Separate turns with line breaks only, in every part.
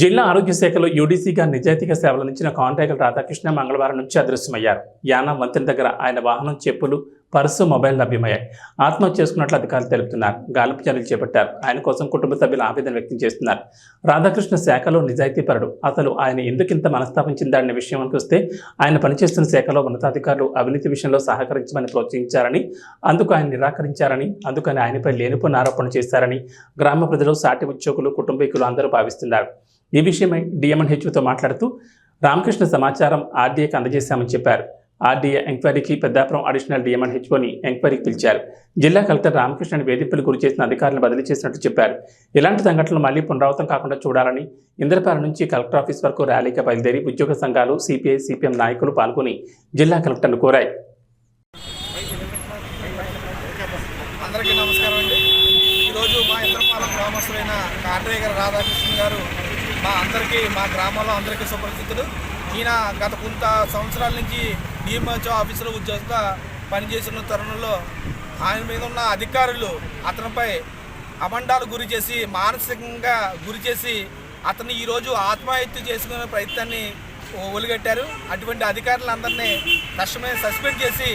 జిల్లా ఆరోగ్య శాఖలో యూడీసీగా నిజాయితీగా సేవలందించిన కాంట్రాక్టర్ రాధాకృష్ణ మంగళవారం నుంచి అదృశ్యమయ్యారు. యానా మంత్రి దగ్గర ఆయన వాహనం చెప్పులు పర్సు మొబైల్ లభ్యమయ్యాయి. ఆత్మహత్య చేసుకున్నట్లు అధికారులు తెలుపుతున్నారు. గాలింపు చర్యలు చేపట్టారు. ఆయన కోసం కుటుంబ సభ్యులు ఆవేదన వ్యక్తం చేస్తున్నారు. రాధాకృష్ణ శాఖలో నిజాయితీపరుడు అసలు ఆయన ఎందుకింత మనస్తాపం చెందారనే విషయం వస్తే ఆయన పనిచేస్తున్న శాఖలో ఉన్నతాధికారులు అవినీతి విషయంలో సహకరించమని ప్రోత్సహించారని అందుకు ఆయన నిరాకరించారని అందుకని ఆయనపై లేనిపోయిన ఆరోపణ చేశారని గ్రామ ప్రజలు సాటి ఉద్యోగులు కుటుంబీకులు అందరూ భావిస్తున్నారు. ఈ విషయమై డిఎంఎన్ హెచ్ఓతో మాట్లాడుతూ రామకృష్ణ సమాచారం ఆర్డీఏకి అందజేశామని చెప్పారు. ఆర్డీఏ ఎంక్వైరీకి పెద్దాపురం అడిషనల్ డిఎంఎన్ హెచ్ఓని ఎంక్వైరీకి పిలిచారు. జిల్లా కలెక్టర్ రామకృష్ణని వేధింపులు గురి చేసిన అధికారులను బదిలీ చేసినట్టు చెప్పారు. ఇలాంటి సంఘటనలు మళ్ళీ పునరావృతం కాకుండా చూడాలని ఇంద్రపాలెం నుంచి కలెక్టర్ ఆఫీస్ వరకు ర్యాలీగా బయలుదేరి ఉద్యోగ సంఘాలు సిపిఐ సిపిఎం నాయకులు పాల్గొని జిల్లా కలెక్టర్ను కోరాయి.
అందరికీ నమస్కారం అండి. ఈరోజు మా ఇంద్రపాలెం గ్రామస్తులైన కాండ్రయ్య గారు రాధాకృష్ణ గారు మా అందరికీ మా గ్రామంలో అందరికీ సుపరిచితుడు ఈయన గత కొంత సంవత్సరాల నుంచి డిఎంహెచ్ఓ ఆఫీసులో ఉద్యోగంగా పనిచేసిన తరుణంలో ఆయన మీద ఉన్న అధికారులు అతనిపై అమండాలు గురి చేసి మానసికంగా గురి చేసి అతన్ని ఈరోజు ఆత్మహత్య చేసుకునే ప్రయత్నాన్ని ఒలిగట్టారు. అటువంటి అధికారులందరినీ తక్షణమే సస్పెండ్ చేసి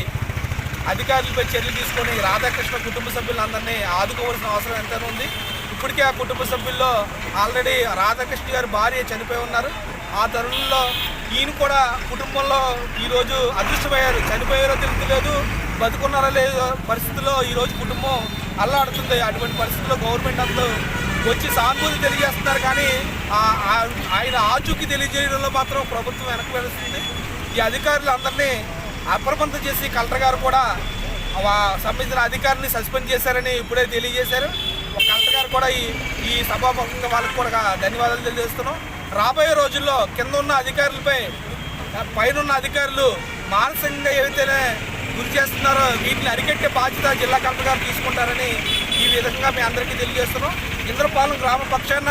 అధికారులపై చర్యలు తీసుకొని రాధాకృష్ణ కుటుంబ సభ్యులందరినీ ఆదుకోవాల్సిన అవసరం ఎంతైనా ఉంది. ఇప్పటికే ఆ కుటుంబ సభ్యుల్లో ఆల్రెడీ రాధాకృష్ణ గారి భార్య చనిపోయి ఉన్నారు. ఆ తరుణంలో ఈయన కూడా కుటుంబంలో ఈరోజు అదృష్టమయ్యారు చనిపోయారో తెలుస్తలేదు బతుకున్నారో లేదో పరిస్థితుల్లో ఈరోజు కుటుంబం అల్లాడుతుంది. అటువంటి పరిస్థితుల్లో గవర్నమెంట్ అందరూ వచ్చి సానుభూతి తెలియజేస్తున్నారు. కానీ ఆ- ఆయన ఆచూకీ తెలియజేయడంలో మాత్రం ప్రభుత్వం వెనక్కి వెళుతుంది ఈ అధికారులు అందరినీ అప్రమత్తం చేసి కలెక్టర్ గారు కూడా సంబంధించిన అధికారిని సస్పెండ్ చేశారని ఇప్పుడే తెలియజేశారు. కలెక్టర్ గారు కూడా ఈ ఈ సభాపక్షంగా వాళ్ళకి కూడా ధన్యవాదాలు తెలియజేస్తున్నాం. రాబోయే రోజుల్లో కింద ఉన్న అధికారులపై పైన ఉన్న అధికారులు మానసికంగా ఏవైతేనే గురి చేస్తున్నారో వీటిని అరికట్టే బాధ్యత జిల్లా కలెక్టర్ గారు తీసుకుంటారని ఈ విధంగా మీ అందరికీ తెలియజేస్తున్నాం. ఇంద్రపాలెం గ్రామ పక్షాన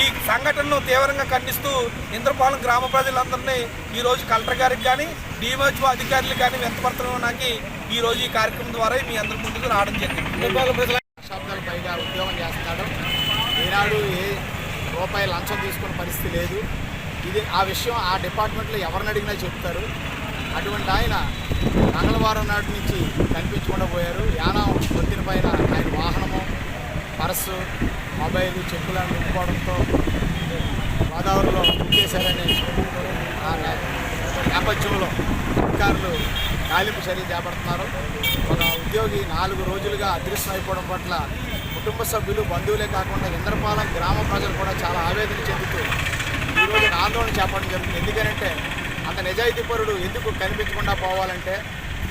ఈ సంఘటనను తీవ్రంగా ఖండిస్తూ ఇంద్రపాలెం గ్రామ ప్రజలందరినీ ఈరోజు కలెక్టర్ గారికి కానీ డిఎంహెచ్ఓ అధికారులకు కానీ వ్యక్తపడుతున్నానికి ఈ రోజు ఈ కార్యక్రమం ద్వారా మీ అందరి ముందుకు రావడం జరిగింది. ఇంద్రపాలెం ప్రజల
పైగా ఉద్యోగం చేస్తున్నాడు ఈనాడు ఏ రూపాయి లంచం తీసుకునే పరిస్థితి లేదు. ఇది ఆ విషయం ఆ డిపార్ట్మెంట్లో ఎవరిని అడిగినా చెప్తారు. అటువంటి ఆయన మంగళవారం నాటి నుంచి కనిపించకుండా పోయారు యానం పొద్దున పైన ఆయన వాహనము పర్సు మొబైల్ చెక్కులను నింపుకోవడంతో గోదావరిలో చేశారని నేపథ్యంలో అధికారులు గాలింపు చర్య చేపడుతున్నారు. ఒక ఉద్యోగి నాలుగు రోజులుగా అదృశ్యం అయిపోవడం పట్ల కుటుంబ సభ్యులు బంధువులే కాకుండా ఇంద్రపాలెం గ్రామ ప్రజలు కూడా చాలా ఆవేదన చెందుతూ ఈరోజు ఆందోళన చేపట్టడం జరుగుతుంది. ఎందుకంటే అంత నిజాయితీపరుడు ఎందుకు కనిపించకుండా పోవాలంటే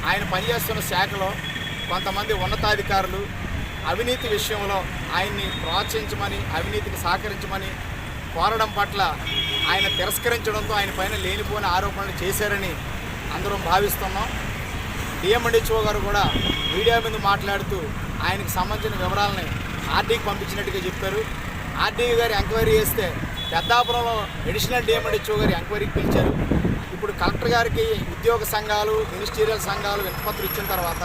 ఆయన పనిచేస్తున్న శాఖలో కొంతమంది ఉన్నతాధికారులు అవినీతి విషయంలో ఆయన్ని ప్రోత్సహించమని అవినీతికి సహకరించమని కోరడం పట్ల ఆయన తిరస్కరించడంతో ఆయన పైన లేనిపోని ఆరోపణలు చేశారని అందరం భావిస్తున్నాం. డిఎండిహెచ్ఓ గారు కూడా మీడియా మీద మాట్లాడుతూ ఆయనకు సంబంధించిన వివరాలని ఆర్డీకి పంపించినట్టుగా చెప్పారు. ఆర్డీ గారు ఎంక్వైరీ చేస్తే పెద్దాపురంలో అడిషనల్ డిఎండిహెచ్ఓ గారు ఎంక్వైరీకి పిలిచారు. ఇప్పుడు కలెక్టర్ గారికి ఉద్యోగ సంఘాలు మినిస్టీరియల్ సంఘాలు వినపత్రులు ఇచ్చిన తర్వాత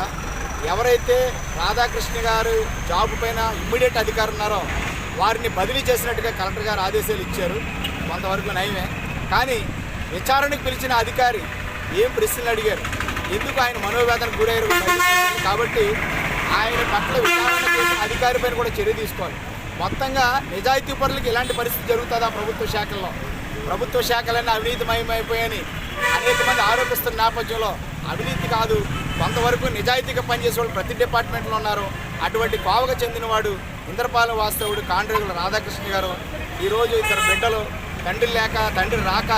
ఎవరైతే రాధాకృష్ణ గారు జాబ్ పైన ఇమ్మీడియట్ అధికారు ఉన్నారో వారిని బదిలీ చేసినట్టుగా కలెక్టర్ గారు ఆదేశాలు ఇచ్చారు. కొంతవరకు నయమే. కానీ విచారణకు పిలిచిన అధికారి ఏం ప్రశ్నలు అడిగారు? ఎందుకు ఆయన మనోవేదనకు గురయ్యారు కాబట్టి ఆయన పట్ల విచారణ చేసిన అధికారి పైన కూడా చర్య తీసుకోవాలి. మొత్తంగా నిజాయితీ పరులకు ఇలాంటి పరిస్థితి జరుగుతుందా ప్రభుత్వ శాఖల్లో? ప్రభుత్వ శాఖలన్నీ అవినీతిమయమైపోయాయని అనేక మంది ఆరోపిస్తున్న నేపథ్యంలో అవినీతి కాదు కొంతవరకు నిజాయితీగా పనిచేసే వాళ్ళు ప్రతి డిపార్ట్మెంట్లో ఉన్నారు. అటువంటి కోవకు చెందినవాడు ఇంద్రపాల వాస్తవుడు కాండ్రేగుల రాధాకృష్ణ గారు. ఈరోజు ఇద్దరు బిడ్డలు తండ్రి లేక తండ్రి రాక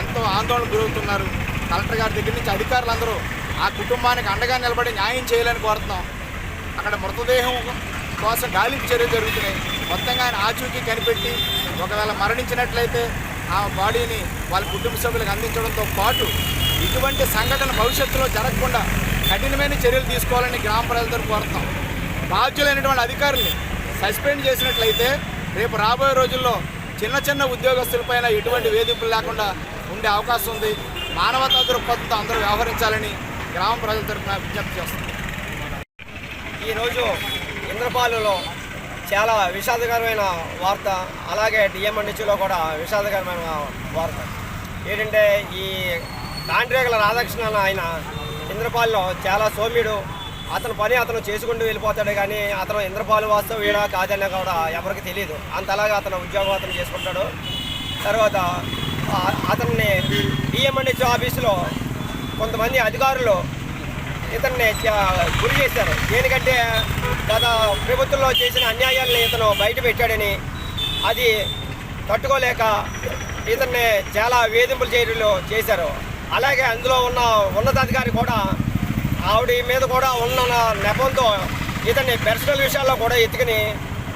ఎంతో ఆందోళన గురవుతున్నారు. కలెక్టర్ గారి దగ్గర నుంచి అధికారులందరూ ఆ కుటుంబానికి అండగా నిలబడి న్యాయం చేయాలని కోరుతున్నాం. అక్కడ మృతదేహం కోసం గాలింపు చర్యలు జరుగుతున్నాయి. మొత్తంగా ఆయన ఆచూకీ కనిపెట్టి ఒకవేళ మరణించినట్లయితే ఆ బాడీని వాళ్ళ కుటుంబ సభ్యులకు అందించడంతో పాటు ఇటువంటి సంఘటన భవిష్యత్తులో జరగకుండా కఠినమైన చర్యలు తీసుకోవాలని గ్రామ ప్రజలతో కోరుతాం బాధ్యులైనటువంటి అధికారుల్ని సస్పెండ్ చేసినట్లయితే రేపు రాబోయే రోజుల్లో చిన్న చిన్న ఉద్యోగస్తులపైన ఎటువంటి వేధింపులు లేకుండా ఉండే అవకాశం ఉంది. మానవతా దృక్పథంతో అందరూ వ్యవహరించాలని గ్రామ ప్రజల తరఫున విజ్ఞప్తి చేస్తుంది
ఈరోజు ఇంద్రపాలులో
చాలా విషాదకరమైన వార్త అలాగే డిఎంఎన్హెచ్లో కూడా విషాదకరమైన వార్త. ఏంటంటే ఈ కాంట్రేగల రాధాకృష్ణ ఆయన ఇంద్రపాల్లో చాలా సోమ్యుడు. అతను పని అతను చేసుకుంటూ వెళ్ళిపోతాడు కానీ అతను ఇంద్రపాలు వాస్తవ వీడా కాదన్నా కూడా ఎవరికి తెలియదు అంతలాగా అతను ఉద్యోగం అతను చేసుకుంటాడు. తర్వాత డిఎంఎన్హెచ్ ఆఫీసులో కొంతమంది అధికారులు ఇతన్ని చ- గురి చేశారు. దేనికంటే గత ప్రభుత్వంలో చేసిన అన్యాయాల్ని ఇతను బయట పెట్టాడని అది తట్టుకోలేక ఇతన్ని చాలా వేధింపులు చేయడంలో చేశారు. అలాగే అందులో ఉన్న ఉన్నతాధికారి కూడా ఆవిడ మీద కూడా ఉన్న నెపంతో ఇతన్ని పర్సనల్ విషయాల్లో కూడా ఎత్తుకుని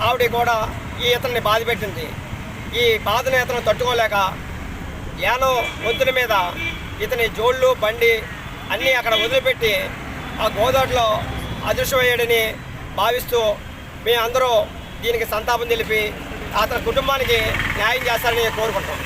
ఆవిడ కూడా ఈ ఇతన్ని బాధ పెట్టింది ఈ బాధను ఇతను తట్టుకోలేక యానో వంతుల మీద ఇతని జోళ్ళు బండి అన్నీ అక్కడ వదిలిపెట్టి ఆ గోదావరిలో అదృశ్యమయ్యాడని భావిస్తూ మేము అందరూ దీనికి సంతాపం తెలిపి అతని కుటుంబానికి న్యాయం చేస్తారని కోరుకుంటాం